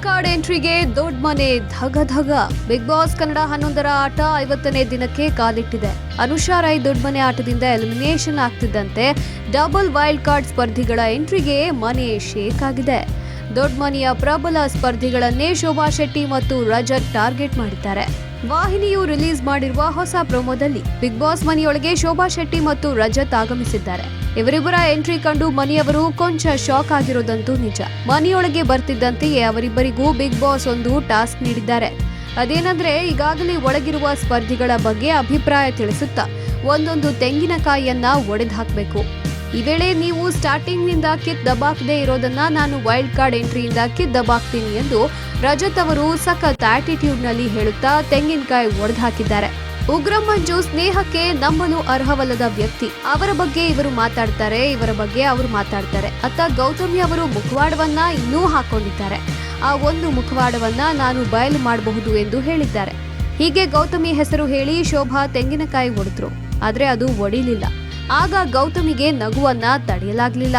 Card ಎಂಟ್ರಿಗೆ ದೊಡ್ಡ ಮನೆ, ಧಗ ಧಗ. ಬಿಗ್ ಬಾಸ್ ಕನ್ನಡ ಹನ್ನೊಂದರ ಆಟ ಐವತ್ತನೇ ದಿನಕ್ಕೆ ಕಾಲಿಟ್ಟಿದೆ. ಅನುಷಾ ರೈ ದೊಡ್ಡ ಮನೆ ಆಟದಿಂದ ಎಲಿಮಿನೇಷನ್ ಆಗ್ತಿದ್ದಂತೆ ಡಬಲ್ ವೈಲ್ಡ್ ಕಾರ್ಡ್ ಸ್ಪರ್ಧಿಗಳ ಎಂಟ್ರಿಗೆ ಮನೆ ಶೇಕ್ ಆಗಿದೆ. ದೊಡ್ಡ ಮನೆಯ ಪ್ರಬಲ ಸ್ಪರ್ಧಿಗಳನ್ನೇ ಶೋಭಾ ಶೆಟ್ಟಿ ಮತ್ತು ರಜತ್ ಟಾರ್ಗೆಟ್ ಮಾಡಿದ್ದಾರೆ. ವಾಹಿನಿಯು ರಿಲೀಸ್ ಮಾಡಿರುವ ಹೊಸ ಪ್ರೊಮೋದಲ್ಲಿ ಬಿಗ್ ಬಾಸ್ ಮನೆಯೊಳಗೆ ಶೋಭಾ ಶೆಟ್ಟಿ ಮತ್ತು ರಜತ್ ಆಗಮಿಸಿದ್ದಾರೆ. ಇವರಿಬ್ಬರ ಎಂಟ್ರಿ ಕಂಡು ಮನೆಯವರು ಕೊಂಚ ಶಾಕ್ ಆಗಿರೋದಂತೂ ನಿಜ. ಮನೆಯೊಳಗೆ ಬರ್ತಿದ್ದಂತೆಯೇ ಅವರಿಬ್ಬರಿಗೂ ಬಿಗ್ ಬಾಸ್ ಒಂದು ಟಾಸ್ಕ್ ನೀಡಿದ್ದಾರೆ. ಅದೇನಂದ್ರೆ, ಈಗಾಗಲೇ ಒಳಗಿರುವ ಸ್ಪರ್ಧಿಗಳ ಬಗ್ಗೆ ಅಭಿಪ್ರಾಯ ತಿಳಿಸುತ್ತಾ ಒಂದೊಂದು ತೆಂಗಿನಕಾಯಿಯನ್ನ ಒಡೆದು ಹಾಕಬೇಕು ಈ ವೇಳೆ ನೀವು ಸ್ಟಾರ್ಟಿಂಗ್ನಿಂದ ಕಿತ್ ದಬಾಕದೇ ಇರೋದನ್ನ ನಾನು ವೈಲ್ಡ್ ಕಾರ್ಡ್ ಎಂಟ್ರಿಯಿಂದ ಕಿತ್ ದಬಾಕ್ತೀನಿ ಎಂದು ರಜತ್ ಅವರು ಸಖತ್ ಆಟಿಟ್ಯೂಡ್ನಲ್ಲಿ ಹೇಳುತ್ತಾ ತೆಂಗಿನಕಾಯಿ ಒಡೆದು ಹಾಕಿದ್ದಾರೆ ಉಗ್ರ ಮಂಜು ಸ್ನೇಹಕ್ಕೆ ನಂಬಲು ಅರ್ಹವಲ್ಲದ ವ್ಯಕ್ತಿ. ಅವರ ಬಗ್ಗೆ ಇವರು ಮಾತಾಡ್ತಾರೆ, ಇವರ ಬಗ್ಗೆ ಅವರು ಮಾತಾಡ್ತಾರೆ. ಅತ್ತ ಗೌತಮಿ ಅವರು ಮುಖವಾಡವನ್ನ ಇನ್ನೂ ಹಾಕೊಂಡಿದ್ದಾರೆ. ಆ ಒಂದು ಮುಖವಾಡವನ್ನ ನಾನು ಬಯಲು ಮಾಡಬಹುದು ಎಂದು ಹೇಳಿದ್ದಾರೆ. ಹೀಗೆ ಗೌತಮಿ ಹೆಸರು ಹೇಳಿ ಶೋಭಾ ತೆಂಗಿನಕಾಯಿ ಒಡೆದ್ರು. ಆದ್ರೆ ಅದು ಒಡಿಲಿಲ್ಲ. ಆಗ ಗೌತಮಿಗೆ ನಗುವನ್ನ ತಡೆಯಲಾಗ್ಲಿಲ್ಲ.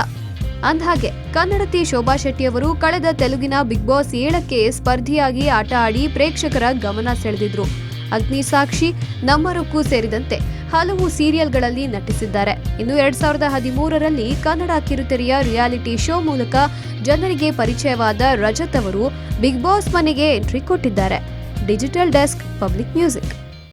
ಅಂದ್ಹಾಗೆ, ಕನ್ನಡತಿ ಶೋಭಾ ಶೆಟ್ಟಿ ಅವರು ಕಳೆದ ತೆಲುಗಿನ ಬಿಗ್ ಬಾಸ್ ಏಳಕ್ಕೆ ಸ್ಪರ್ಧಿಯಾಗಿ ಆಟ ಆಡಿ ಪ್ರೇಕ್ಷಕರ ಗಮನ ಸೆಳೆದಿದ್ರು. ಅಗ್ನಿ ಸಾಕ್ಷಿ ನಮ್ಮ ರುಕ್ಕು ಸೇರಿದಂತೆ ಹಲವು ಸೀರಿಯಲ್ಗಳಲ್ಲಿ ನಟಿಸಿದ್ದಾರೆ. ಇನ್ನು ಎರಡ್ ಸಾವಿರದ ಹದಿಮೂರರಲ್ಲಿ ಕನ್ನಡ ಕಿರುತೆರೆಯ ರಿಯಾಲಿಟಿ ಶೋ ಮೂಲಕ ಜನರಿಗೆ ಪರಿಚಯವಾದ ರಜತ್ ಅವರು ಬಿಗ್ ಬಾಸ್ ಮನೆಗೆ ಎಂಟ್ರಿ ಕೊಟ್ಟಿದ್ದಾರೆ. Digital desk public music.